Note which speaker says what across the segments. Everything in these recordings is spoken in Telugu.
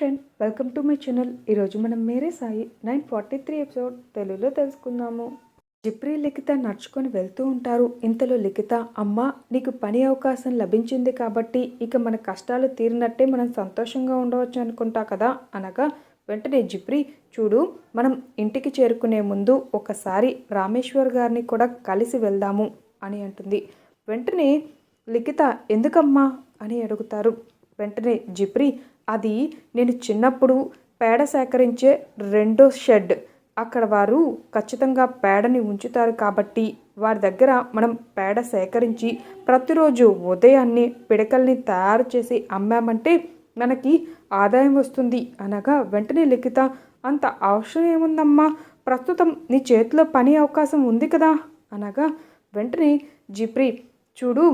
Speaker 1: Friend welcome to my channel. ఈరోజు మనం Mere Sai nine forty three episode తెలుగులో తెలుసుకుందాము. జిప్రీ లిఖిత నడుచుకొని వెళ్తూ ఉంటారు. ఇంతలో లిఖిత అమ్మ నీకు పని అవకాశం లభించింది కాబట్టి ఇక మన కష్టాలు తీరినట్టే మనం సంతోషంగా ఉండవచ్చు అనుకుంటా కదా? అనగా వెంటనే జిప్రీ చూడు మనం ఇంటికి చేరుకునే ముందు ఒకసారి రామేశ్వర్ గారిని కూడా కలిసి వెళ్దాము అని అంటుంది. వెంటనే లిఖిత ఎందుకమ్మా? అని అడుగుతారు. వెంటనే జిప్రీ అది నేను చిన్నప్పుడు పేడ సేకరించే రెండో షెడ్. అక్కడ వారు ఖచ్చితంగా పేడని ఉంచుతారు కాబట్టి వారి దగ్గర మనం పేడ సేకరించి ప్రతిరోజు ఉదయాన్నే పిడకల్ని తయారు చేసి అమ్మామంటే మనకి ఆదాయం వస్తుంది అనగా వెంటనే లిఖిత అంత అవసరం ఏముందమ్మా? ప్రస్తుతం నీ చేతిలో పని అవకాశం ఉంది కదా? అనగా వెంటనే జిప్రి చూడు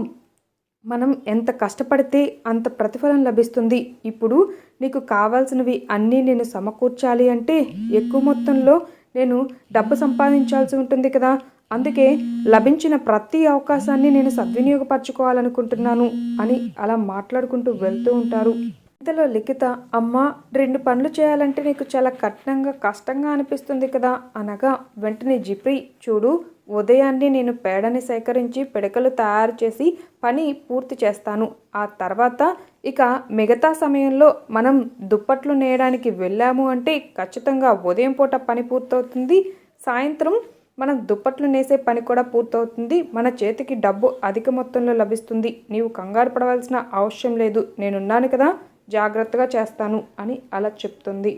Speaker 1: మనం ఎంత కష్టపడితే అంత ప్రతిఫలం లభిస్తుంది. ఇప్పుడు నీకు కావాల్సినవి అన్నీ నేను సమకూర్చాలి అంటే ఎక్కువ మొత్తంలో నేను డబ్బు సంపాదించాల్సి ఉంటుంది కదా. అందుకే లభించిన ప్రతి అవకాశాన్ని నేను సద్వినియోగపరచుకోవాలనుకుంటున్నాను అని అలా మాట్లాడుకుంటూ వెళ్తూ ఉంటారు. ఇంతలో లిఖిత అమ్మ రెండు పనులు చేయాలంటే నీకు చాలా కఠినంగా కష్టంగా అనిపిస్తుంది కదా అనగా వెంటనే జిప్రి చూడు ఉదయాన్నే నేను పేడని సేకరించి పిడకలు తయారు చేసి పని పూర్తి చేస్తాను. ఆ తర్వాత ఇక మిగతా సమయంలో మనం దుప్పట్లు నేయడానికి వెళ్ళాము అంటే ఖచ్చితంగా ఉదయం పూట పని పూర్తవుతుంది. సాయంత్రం మనం దుప్పట్లు నేసే పని కూడా పూర్తవుతుంది. మన చేతికి డబ్బు అధిక మొత్తంలో లభిస్తుంది. నీవు కంగారు పడవలసిన అవసరం లేదు. నేనున్నాను కదా జాగ్రత్తగా చేస్తాను అని అలా చెప్తుంది.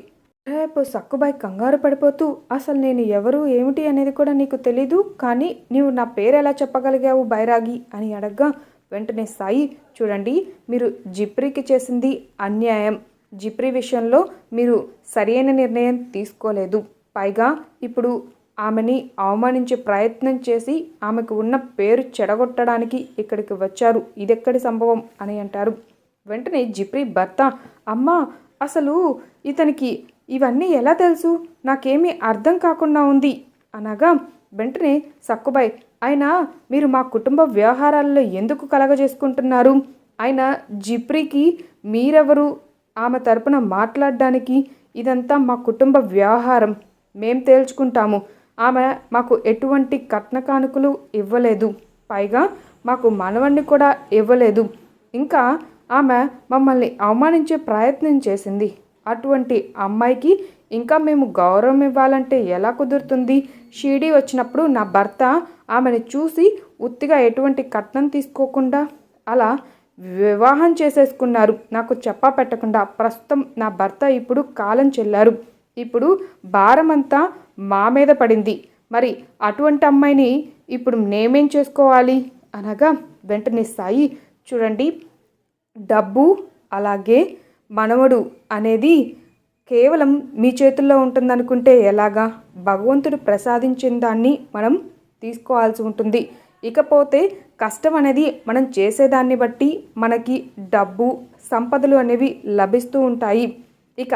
Speaker 1: రేపు సక్కుబాయ్ కంగారు పడిపోతూ అసలు నేను ఎవరు ఏమిటి అనేది కూడా నీకు తెలీదు కానీ నీవు నా పేరు ఎలా చెప్పగలిగావు బైరాగి? అని అడగ్గా వెంటనే సాయి చూడండి మీరు జిప్రీకి చేసింది అన్యాయం. జిప్రీ విషయంలో మీరు సరైన నిర్ణయం తీసుకోలేదు. పైగా ఇప్పుడు ఆమెని అవమానించే ప్రయత్నం చేసి ఆమెకు ఉన్న పేరు చెడగొట్టడానికి ఇక్కడికి వచ్చారు. ఇదెక్కడి సంభవం? అని అంటారు. వెంటనే జిప్రీ భర్త అమ్మా అసలు ఇతనికి ఇవన్నీ ఎలా తెలుసు? నాకేమీ అర్థం కాకుండా ఉంది. అనగా వెంటనే సక్కుబాయ్ అయినా మీరు మా కుటుంబ వ్యవహారాల్లో ఎందుకు కలగజేసుకుంటున్నారు? ఆయన జిప్రీకి మీరెవరు? ఆమె తరపున మాట్లాడడానికి ఇదంతా మా కుటుంబ వ్యవహారం. మేం తేల్చుకుంటాము. ఆమె మాకు ఎటువంటి కట్న కానుకలు ఇవ్వలేదు. పైగా మాకు మనవణ్ణి కూడా ఇవ్వలేదు. ఇంకా ఆమె మమ్మల్ని అవమానించే ప్రయత్నం చేసింది. అటువంటి అమ్మాయికి ఇంకా మేము గౌరవం ఇవ్వాలంటే ఎలా కుదురుతుంది? షీడీ వచ్చినప్పుడు నా భర్త ఆమెను చూసి ఉత్తిగా ఎటువంటి కట్నం తీసుకోకుండా అలా వివాహం చేసేసుకున్నారు. నాకు చెప్పా పెట్టకుండా ప్రస్తుతం నా భర్త ఇప్పుడు కాలం చెల్లారు. ఇప్పుడు భారమంతా మా మీద పడింది. మరి అటువంటి అమ్మాయిని ఇప్పుడు నేమేం చేసుకోవాలి? అనగా వెంటనే సాయి చూడండి డబ్బు అలాగే మనవడు అనేది కేవలం మీ చేతుల్లో ఉంటుందనుకుంటే ఎలాగా? భగవంతుడు ప్రసాదించిన దాన్ని మనం తీసుకోవాల్సి ఉంటుంది. ఇకపోతే కష్టం అనేది మనం చేసేదాన్ని బట్టి మనకి డబ్బు సంపదలు అనేవి లభిస్తూ ఉంటాయి. ఇక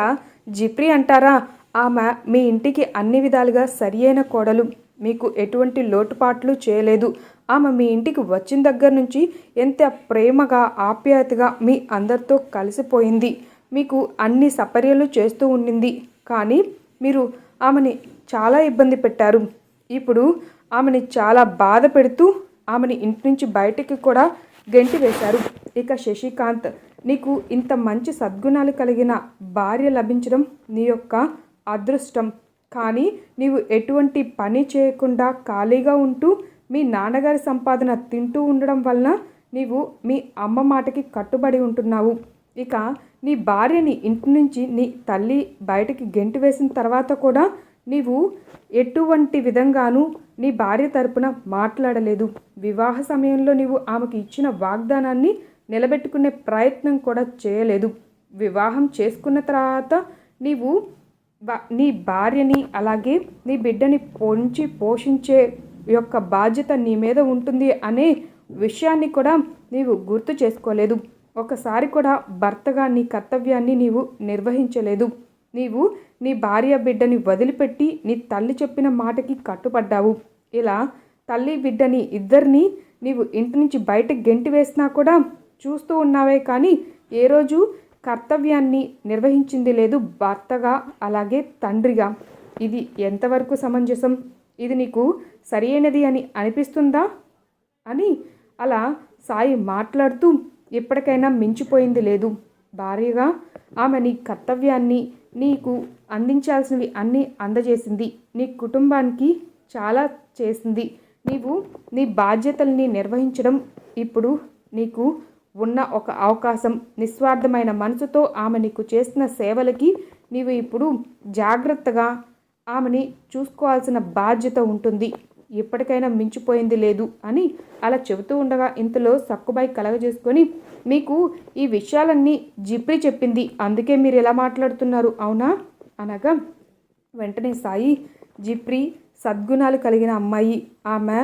Speaker 1: జిప్రి అంటారా? ఆమె మీ ఇంటికి అన్ని విధాలుగా సరియైన కోడలు. మీకు ఎటువంటి లోటుపాట్లు చేయలేదు. ఆమె మీ ఇంటికి వచ్చిన దగ్గర నుంచి ఎంత ప్రేమగా ఆప్యాయతగా మీ అందరితో కలిసిపోయింది. మీకు అన్ని సపర్యలు చేస్తూ ఉండింది. కానీ మీరు ఆమెని చాలా ఇబ్బంది పెట్టారు. ఇప్పుడు ఆమెని చాలా బాధ పెడుతూ ఆమెని ఇంటి నుంచి బయటికి కూడా గెంటి వేశారు. ఇక శశికాంత్ నీకు ఇంత మంచి సద్గుణాలు కలిగిన భార్య లభించడం నీ యొక్క అదృష్టం. కానీ నీవు ఎటువంటి పని చేయకుండా ఖాళీగా ఉంటూ మీ నాన్నగారి సంపాదన తింటూ ఉండడం వలన నీవు మీ అమ్మ మాటకి కట్టుబడి ఉంటున్నావు. ఇక నీ భార్యని ఇంటి నుంచి నీ తల్లి బయటికి గెంటి వేసిన తర్వాత కూడా నీవు ఎటువంటి విధంగానూ నీ భార్య తరపున మాట్లాడలేదు. వివాహ సమయంలో నీవు ఆమెకి ఇచ్చిన వాగ్దానాన్ని నిలబెట్టుకునే ప్రయత్నం కూడా చేయలేదు. వివాహం చేసుకున్న తర్వాత నీవు నీ భార్యని అలాగే నీ బిడ్డని పొంచి పోషించే యొక్క బాధ్యత నీ మీద ఉంటుంది అనే విషయాన్ని కూడా నీవు గుర్తు చేసుకోలేదు. ఒకసారి కూడా భర్తగా నీ కర్తవ్యాన్ని నీవు నిర్వహించలేదు. నీవు నీ భార్య బిడ్డని వదిలిపెట్టి నీ తల్లి చెప్పిన మాటకి కట్టుపడ్డావు ఇలా తల్లి బిడ్డని ఇద్దరిని నీవు ఇంటి నుంచి బయటకు గెంటి వేసినా కూడా చూస్తూ ఉన్నావే కానీ ఏ రోజు కర్తవ్యాన్ని నిర్వహించింది లేదు భర్తగా అలాగే తండ్రిగా. ఇది ఎంతవరకు సమంజసం? ఇది నీకు సరైనది అని అనిపిస్తుందా? అని అలా సాయి మాట్లాడుతూ ఎప్పటికైనా మించిపోయింది లేదు. భార్యగా ఆమె నీ కర్తవ్యాన్ని నీకు అందించాల్సినవి అన్నీ అందజేసింది. నీ కుటుంబానికి చాలా చేసింది. నీవు నీ బాధ్యతల్ని నిర్వహించడం ఇప్పుడు నీకు ఉన్న ఒక అవకాశం. నిస్వార్థమైన మనసుతో ఆమె నీకు చేసిన సేవలకి నీవు ఇప్పుడు జాగ్రత్తగా ఆమెని చూసుకోవాల్సిన బాధ్యత ఉంటుంది. ఎప్పటికైనా మించిపోయింది లేదు అని అలా చెబుతూ ఉండగా ఇంతలో సక్కుబాయి కలగజేసుకొని మీకు ఈ విషయాలన్నీ జిప్రి చెప్పింది. అందుకే మీరు ఎలా మాట్లాడుతున్నారు అవునా? అనగా వెంటనే సాయి జిప్రి సద్గుణాలు కలిగిన అమ్మాయి. ఆమె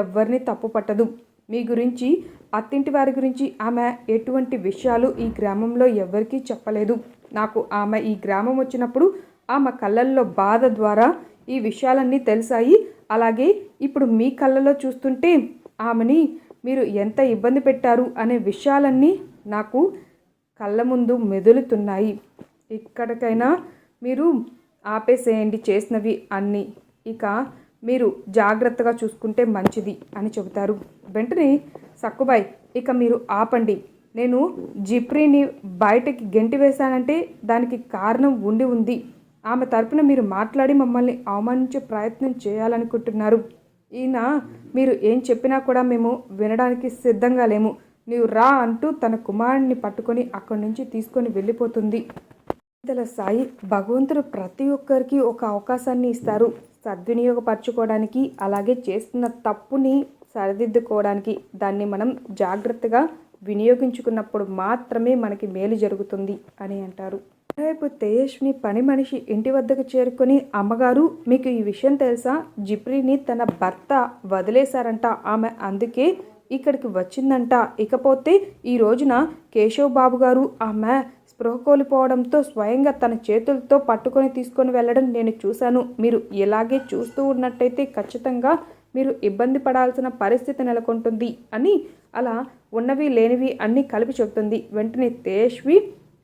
Speaker 1: ఎవ్వరిని తప్పు పట్టదు. మీ గురించి అత్తింటి వారి గురించి ఆమె ఎటువంటి విషయాలు ఈ గ్రామంలో ఎవరికీ చెప్పలేదు. నాకు ఆమె ఈ గ్రామం వచ్చినప్పుడు ఆమె కళ్ళల్లో బాధ ద్వారా ఈ విషయాలన్నీ తెలిసాయి. అలాగే ఇప్పుడు మీ కళ్ళలో చూస్తుంటే ఆమెని మీరు ఎంత ఇబ్బంది పెట్టారు అనే విషయాలన్నీ నాకు కళ్ళ ముందు మెదులుతున్నాయి. ఇక్కడికైనా మీరు ఆపేసేయండి చేసినవి అన్నీ. ఇక మీరు జాగ్రత్తగా చూసుకుంటే మంచిది అని చెబుతారు. వెంటనే సక్కుబాయ్ ఇక మీరు ఆపండి. నేను జిప్రీని బయటకి గెంటి వేశానంటే దానికి కారణం ఉండి ఉంది. ఆమె తరపున మీరు మాట్లాడి మమ్మల్ని అవమానించే ప్రయత్నం చేయాలనుకుంటున్నారు. ఈయన మీరు ఏం చెప్పినా కూడా మేము వినడానికి సిద్ధంగా లేము. నీవు రా అంటూ తన కుమారుణ్ణి పట్టుకొని అక్కడి నుంచి తీసుకొని వెళ్ళిపోతుంది. ఇంతలో సాయి భగవంతుడు ప్రతి ఒక్కరికి ఒక అవకాశాన్ని ఇస్తారు. సద్వినియోగపరచుకోవడానికి అలాగే చేస్తున్న తప్పుని సరిదిద్దుకోవడానికి దాన్ని మనం జాగ్రత్తగా వినియోగించుకున్నప్పుడు మాత్రమే మనకి మేలు జరుగుతుంది అని అంటారు. రేపు తేజస్విని పని మనిషి ఇంటి వద్దకు చేరుకొని అమ్మగారు మీకు ఈ విషయం తెలుసా? జిప్రీని తన భర్త వదిలేశారంట. ఆమె అందుకే ఇక్కడికి వచ్చిందంట. ఇకపోతే ఈ రోజున కేశవ్ బాబు గారు ఆమె స్పృహ కోల్పోవడంతో స్వయంగా తన చేతులతో పట్టుకొని తీసుకొని వెళ్ళడం నేను చూశాను. మీరు ఇలాగే చూస్తూ ఉన్నట్టయితే ఖచ్చితంగా మీరు ఇబ్బంది పడాల్సిన పరిస్థితి నెలకొంటుంది అని అలా ఉన్నవి లేనివి అన్నీ కలిపి చెబుతుంది. వెంటనే తేజ్వి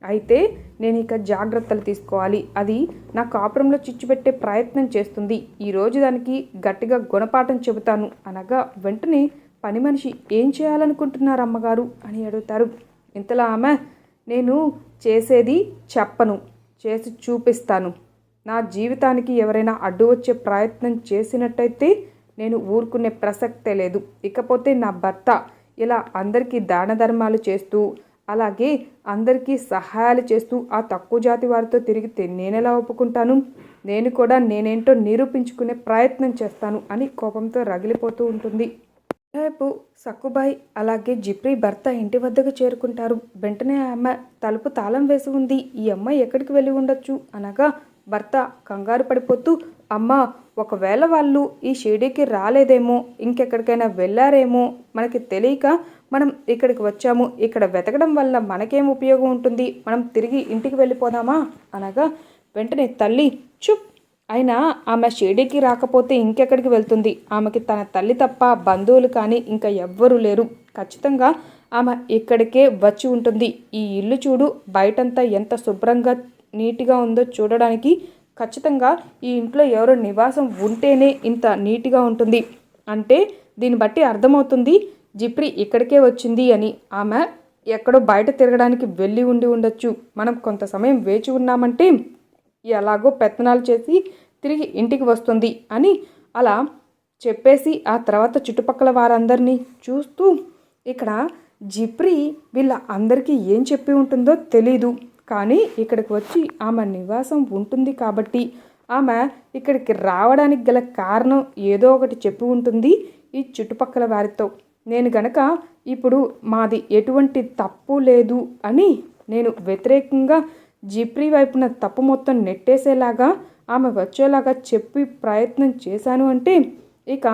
Speaker 1: అయితే నేను ఇక జాగ్రత్తలు తీసుకోవాలి. అది నా కాపురంలో చిచ్చుపెట్టే ప్రయత్నం చేస్తుంది. ఈరోజు దానికి గట్టిగా గుణపాఠం చెబుతాను. అనగా వెంటనే పని మనిషి ఏం చేయాలనుకుంటున్నారు అమ్మగారు? అని అడుగుతారు. ఇంతలో ఆమె నేను చేసేది చెప్పను చేసి చూపిస్తాను. నా జీవితానికి ఎవరైనా అడ్డు వచ్చే ప్రయత్నం చేసినట్టయితే నేను ఊరుకునే ప్రసక్తే లేదు. ఇకపోతే నా భర్త ఇలా అందరికీ దాన ధర్మాలు చేస్తూ అలాగే అందరికీ సహాయాలు చేస్తూ ఆ తక్కువ జాతి వారితో తిరిగితే నేనెలా ఒప్పుకుంటాను? నేను కూడా నేనేంటో నిరూపించుకునే ప్రయత్నం చేస్తాను అని కోపంతో రగిలిపోతూ ఉంటుంది. రేపు సక్కుబాయ్ అలాగే జిప్రీ భర్త ఇంటి వద్దకు చేరుకుంటారు. వెంటనే ఆమె తలుపు తాళం వేసి ఉంది. ఈ అమ్మాయి ఎక్కడికి వెళ్ళి ఉండొచ్చు? అనగా భర్త కంగారు పడిపోతూ అమ్మ ఒకవేళ వాళ్ళు ఈ షిరిడీకి రాలేదేమో ఇంకెక్కడికైనా వెళ్ళారేమో మనకి తెలియక మనం ఇక్కడికి వచ్చాము. ఇక్కడ వెతకడం వల్ల మనకేం ఉపయోగం ఉంటుంది? మనం తిరిగి ఇంటికి వెళ్ళిపోదామా? అనగా వెంటనే తల్లి చుప్! అయినా ఆమె షిరిడీకి రాకపోతే ఇంకెక్కడికి వెళ్తుంది? ఆమెకి తన తల్లి తప్ప బంధువులు కానీ ఇంకా ఎవ్వరూ లేరు. ఖచ్చితంగా ఆమె ఇక్కడికే వచ్చి ఉంటుంది. ఈ ఇల్లు చూడు బయటంతా ఎంత శుభ్రంగా నీట్గా ఉందో చూడడానికి ఖచ్చితంగా ఈ ఇంట్లో ఎవరో నివాసం ఉంటేనే ఇంత నీట్గా ఉంటుంది. అంటే దీన్ని బట్టి అర్థమవుతుంది జిప్రి ఇక్కడికే వచ్చింది అని. ఆమె ఎక్కడో బయట తిరగడానికి వెళ్ళి ఉండి ఉండొచ్చు. మనం కొంత సమయం వేచి ఉన్నామంటే ఎలాగో పెత్తనాలు చేసి తిరిగి ఇంటికి వస్తుంది అని అలా చెప్పేసి ఆ తర్వాత చుట్టుపక్కల వారందరినీ చూస్తూ ఇక్కడ జిప్రి వీళ్ళ అందరికీ ఏం చెప్పి ఉంటుందో తెలీదు. కానీ ఇక్కడికి వచ్చి ఆమె నివాసం ఉంటుంది కాబట్టి ఆమె ఇక్కడికి రావడానికి గల కారణం ఏదో ఒకటి చెప్పి ఉంటుంది ఈ చుట్టుపక్కల వారితో. నేను గనక ఇప్పుడు మాది ఎటువంటి తప్పు లేదు అని నేను వ్యతిరేకంగా జిప్రీ వైపున తప్పు మొత్తం నెట్టేసేలాగా ఆమె వచ్చేలాగా చెప్పి ప్రయత్నం చేశాను అంటే ఇక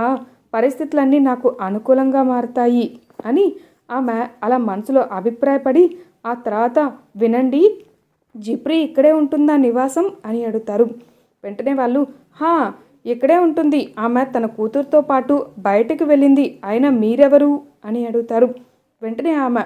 Speaker 1: పరిస్థితులన్నీ నాకు అనుకూలంగా మారతాయి అని ఆమె అలా మనసులో అభిప్రాయపడి ఆ తర్వాత వినండి జిప్రీ ఇక్కడే ఉంటుందా నివాసం? అని అడుగుతారు. వెంటనే వాళ్ళు హా ఇక్కడే ఉంటుంది. ఆమె తన కూతురుతో పాటు బయటకు వెళ్ళింది. అయినా మీరెవరు? అని అడుగుతారు. వెంటనే ఆమె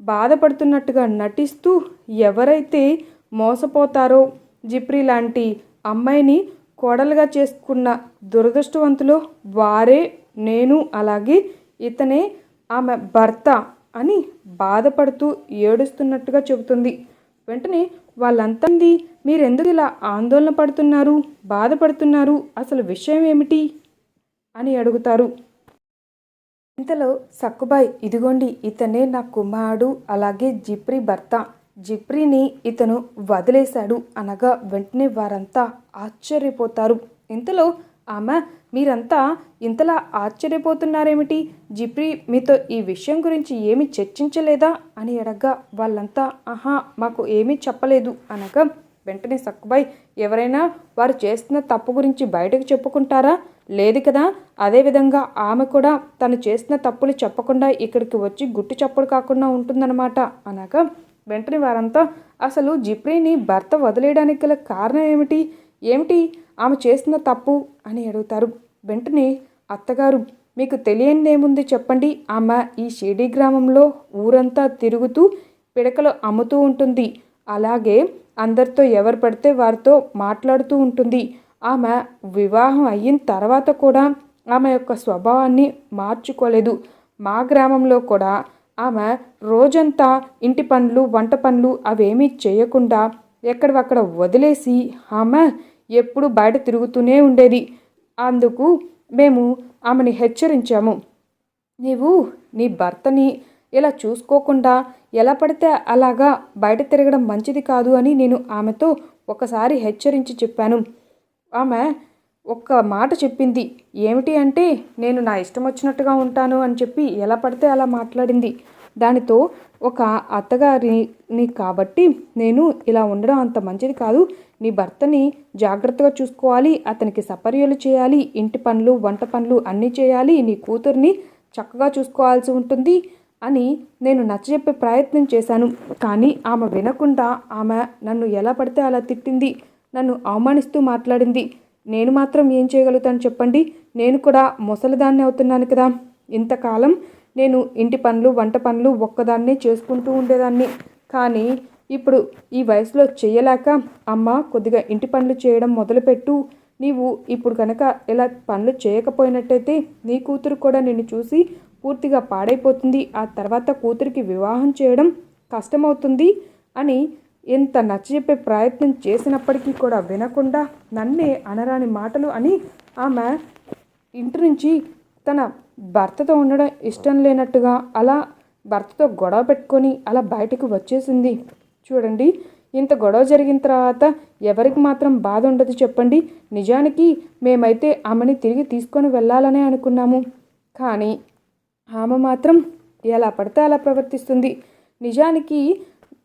Speaker 1: బాధపడుతున్నట్టుగా నటిస్తూ ఎవరైతే మోసపోతారో జిప్రీ లాంటి అమ్మాయిని కోడలుగా చేసుకున్న దురదృష్టవంతులు వారే నేను అలాగే ఇతనే ఆమె భర్త అని బాధపడుతూ ఏడుస్తున్నట్టుగా చెబుతుంది. వెంటనే వాళ్ళంతంది మీరెందుకు ఇలా ఆందోళన పడుతున్నారు? బాధపడుతున్నారు? అసలు విషయం ఏమిటి? అని అడుగుతారు. ఇంతలో సక్కుబాయ్ ఇదిగోండి ఇతనే నా కుమారుడు అలాగే జిప్రీ భర్త. జిప్రీని ఇతను వదిలేశాడు అనగా వెంటనే వారంతా ఆశ్చర్యపోతారు. ఇంతలో ఆమె మీరంతా ఇంతలా ఆశ్చర్యపోతున్నారేమిటి? జిప్రీ మీతో ఈ విషయం గురించి ఏమీ చర్చించలేదా? అని అడగ్గా వాళ్ళంతా ఆహా మాకు ఏమీ చెప్పలేదు అనగా వెంటనే సక్కుబాయ్ ఎవరైనా వారు చేస్తున్న తప్పు గురించి బయటకు చెప్పుకుంటారా? లేదు కదా. అదేవిధంగా ఆమె కూడా తను చేసిన తప్పులు చెప్పకుండా ఇక్కడికి వచ్చి గుట్టు చప్పుడు కాకుండా ఉంటుందన్నమాట అనగా వెంటనే వారంతా అసలు జిప్రీని భర్త వదిలేయడానికి గల కారణం ఏమిటి? ఏమిటి? ఆమె చేసిన తప్పు అని అడుగుతారు. వెంటనే అత్తగారు మీకు తెలియనిదేముంది చెప్పండి. ఆమె ఈ షిరిడి గ్రామంలో ఊరంతా తిరుగుతూ పిడకలు అమ్ముతూ ఉంటుంది. అలాగే అందరితో ఎవరు పడితే వారితో మాట్లాడుతూ ఉంటుంది. ఆమె వివాహం అయిన తర్వాత కూడా ఆమె యొక్క స్వభావాన్ని మార్చుకోలేదు. మా గ్రామంలో కూడా ఆమె రోజంతా ఇంటి పనులు వంట పనులు అవేమీ చేయకుండా ఎక్కడవక్కడ వదిలేసి ఆమె ఎప్పుడు బయట తిరుగుతూనే ఉండేది. అందుకు మేము ఆమెని హెచ్చరించాము. నీవు నీ భర్తని ఇలా చూసుకోకుండా ఎలా పడితే అలాగా బయట తిరగడం మంచిది కాదు అని నేను ఆమెతో ఒకసారి హెచ్చరించి చెప్పాను. ఆమె ఒక్క మాట చెప్పింది. ఏమిటి అంటే నేను నా ఇష్టం వచ్చినట్టుగా ఉంటాను అని చెప్పి ఎలా పడితే అలా మాట్లాడింది. దానితో ఒక అత్తగారిని కాబట్టి నేను ఇలా ఉండడం అంత మంచిది కాదు. నీ భర్తని జాగ్రత్తగా చూసుకోవాలి అతనికి సపర్యలు చేయాలి ఇంటి పనులు వంట పనులు అన్నీ చేయాలి నీ కూతుర్ని చక్కగా చూసుకోవాల్సి ఉంటుంది అని నేను నచ్చజెప్పే ప్రయత్నం చేశాను. కానీ ఆమె వినకుండా ఆమె నన్ను ఎలా పడితే అలా తిట్టింది నన్ను అవమానిస్తూ మాట్లాడింది. నేను మాత్రం ఏం చేయగలుగుతాను చెప్పండి? నేను కూడా ముసలిదాన్ని అవుతున్నాను కదా. ఇంతకాలం నేను ఇంటి పనులు వంట పనులు ఒక్కదాన్నే చేసుకుంటూ ఉండేదాన్ని. కానీ ఇప్పుడు ఈ వయసులో చేయలేక అమ్మ కొద్దిగా ఇంటి పనులు చేయడం మొదలుపెట్టు. నీవు ఇప్పుడు కనుక ఇలా పనులు చేయకపోయినట్టయితే నీ కూతురు కూడా నిన్ను చూసి పూర్తిగా పాడైపోతుంది. ఆ తర్వాత కూతురికి వివాహం చేయడం కష్టమవుతుంది అని ఎంత నచ్చజెప్పే ప్రయత్నం చేసినప్పటికీ కూడా వినకుండా నన్నే అనరాని మాటలు అని ఆమె ఇంటి నుంచి తన భర్తతో ఉండడం ఇష్టం లేనట్టుగా అలా భర్తతో గొడవ పెట్టుకొని అలా బయటకు వచ్చేసింది. చూడండి. ఇంత గొడవ జరిగిన తర్వాత ఎవరికి మాత్రం బాధ ఉండదు చెప్పండి. నిజానికి మేమైతే ఆమెని తిరిగి తీసుకొని వెళ్ళాలనే అనుకున్నాము. కానీ ఆమె మాత్రం ఎలా పడితే అలా ప్రవర్తిస్తుంది. నిజానికి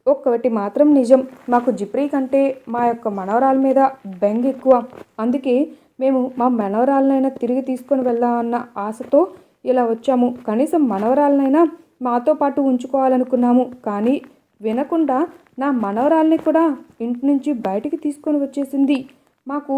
Speaker 1: ఒక్కటి మాత్రం నిజం. మాకు జిప్రీ కంటే మా యొక్క మనవరాల మీద బెంగ ఎక్కువ. అందుకే మేము మా మనవరాలనైనా తిరిగి తీసుకొని వెళ్దామన్న ఆశతో ఇలా వచ్చాము. కనీసం మనవరాలనైనా మాతో పాటు ఉంచుకోవాలనుకున్నాము. కానీ వినకుండా నా మనవరాల్ని కూడా ఇంటి నుంచి బయటికి తీసుకొని వచ్చేసింది. మాకు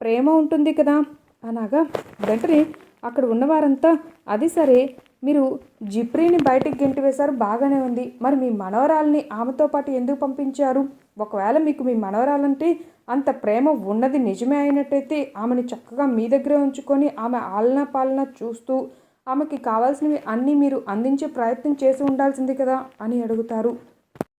Speaker 1: ప్రేమ ఉంటుంది కదా? అనగా వెంటనే అక్కడ ఉన్నవారంతా అది సరే మీరు జిప్రీని బయటికి గెంటి వేశారు బాగానే ఉంది. మరి మీ మనవరాల్ని ఆమెతో పాటు ఎందుకు పంపించారు? ఒకవేళ మీకు మీ మనవరాలంటే అంత ప్రేమ ఉన్నది నిజమే అయినట్టయితే ఆమెని చక్కగా మీ దగ్గరే ఉంచుకొని ఆమె ఆలన పాలన చూస్తూ ఆమెకి కావాల్సినవి అన్నీ మీరు అందించే ప్రయత్నం చేసి ఉండాల్సింది కదా? అని అడుగుతారు.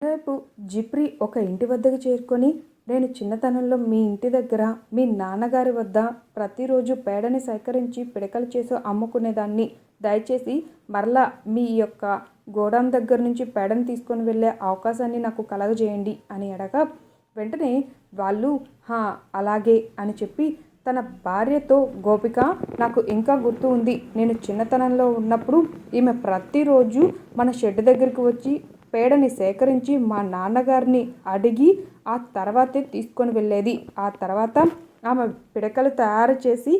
Speaker 1: రేపు జిప్రి ఒక ఇంటి వద్దకు చేరుకొని నేను చిన్నతనంలో మీ ఇంటి దగ్గర మీ నాన్నగారి వద్ద ప్రతిరోజు పేడని సేకరించి పిడకలు చేసి అమ్ముకునేదాన్ని. దయచేసి మరలా మీ యొక్క గోడాం దగ్గర నుంచి పేడని తీసుకొని వెళ్ళే అవకాశాన్ని నాకు కలగజేయండి అని అడగా వెంటనే వాళ్ళు హా అలాగే అని చెప్పి తన భార్యతో గోపిక నాకు ఇంకా గుర్తు ఉంది. నేను చిన్నతనంలో ఉన్నప్పుడు ఈమె ప్రతిరోజు మన షెడ్ దగ్గరికి వచ్చి పేడని సేకరించి మా నాన్నగారిని అడిగి ఆ తర్వాతే తీసుకొని వెళ్ళేది. ఆ తర్వాత ఆమె పిడకలు తయారు చేసి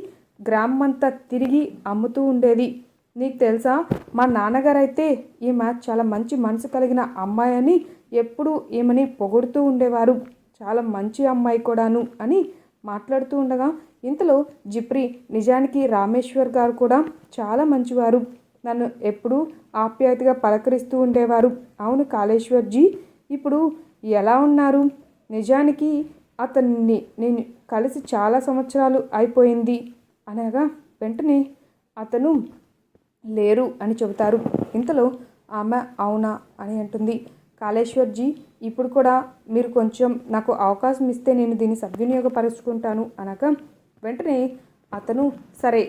Speaker 1: గ్రామం అంతా తిరిగి అమ్ముతూ ఉండేది. నీకు తెలుసా? మా నాన్నగారు అయితే ఈమె చాలా మంచి మనసు కలిగిన అమ్మాయి అని ఎప్పుడూ ఈమెని పొగుడుతూ ఉండేవారు. చాలా మంచి అమ్మాయి కూడాను అని మాట్లాడుతూ ఉండగా ఇంతలో జిప్రి నిజానికి రామేశ్వర్ గారు కూడా చాలా మంచివారు. నన్ను ఎప్పుడూ ఆప్యాయతగా పలకరిస్తూ ఉండేవారు. అవును కాళేశ్వర్జీ ఇప్పుడు ఎలా ఉన్నారు? నిజానికి అతన్ని నేను కలిసి చాలా సంవత్సరాలు అయిపోయింది. అనగా వెంటనే అతను లేరు అని చెబుతారు. ఇంతలో ఆమె అవునా అని అంటుంది. కాళేశ్వర్జీ ఇప్పుడు కూడా మీరు కొంచెం నాకు అవకాశం ఇస్తే నేను దీన్ని సద్వినియోగపరుచుకుంటాను అనగా వెంటనే అతను సరే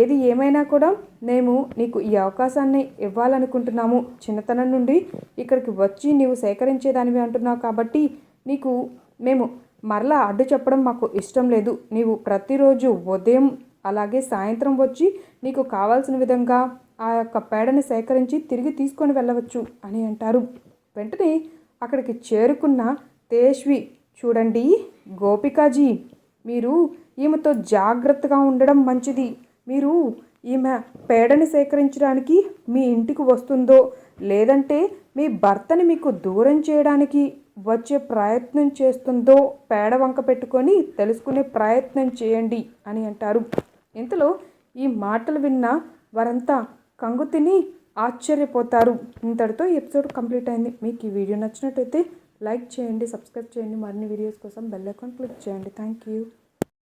Speaker 1: ఏది ఏమైనా కూడా మేము నీకు ఈ అవకాశాన్ని ఇవ్వాలనుకుంటున్నాము. చిన్నతనం నుండి ఇక్కడికి వచ్చి నీవు సేకరించేదానివి అంటున్నావు కాబట్టి నీకు మేము మరలా అడ్డు చెప్పడం మాకు ఇష్టం లేదు. నీవు ప్రతిరోజు ఉదయం అలాగే సాయంత్రం వచ్చి నీకు కావాల్సిన విధంగా ఆ యొక్క పేడని సేకరించి తిరిగి తీసుకొని వెళ్ళవచ్చు అని అంటారు. వెంటనే అక్కడికి చేరుకున్న తేష్వి చూడండి గోపికాజీ మీరు ఈమెతో జాగ్రత్తగా ఉండడం మంచిది. మీరు ఈమె పేడని సేకరించడానికి మీ ఇంటికి వస్తుందో లేదంటే మీ భర్తని మీకు దూరం చేయడానికి వచ్చే ప్రయత్నం చేస్తుందో పేడ వంక పెట్టుకొని తెలుసుకునే ప్రయత్నం చేయండి అని అంటారు. ఇంతలో ఈ మాటలు విన్న వారంతా కంగు తిని ఆశ్చర్యపోతారు. ఇంతటితో ఎపిసోడ్ కంప్లీట్ అయింది. మీకు ఈ వీడియో నచ్చినట్టయితే లైక్ చేయండి సబ్స్క్రైబ్ చేయండి. మరిన్ని వీడియోస్ కోసం బెల్ ఐకాన్ క్లిక్ చేయండి. Thank you.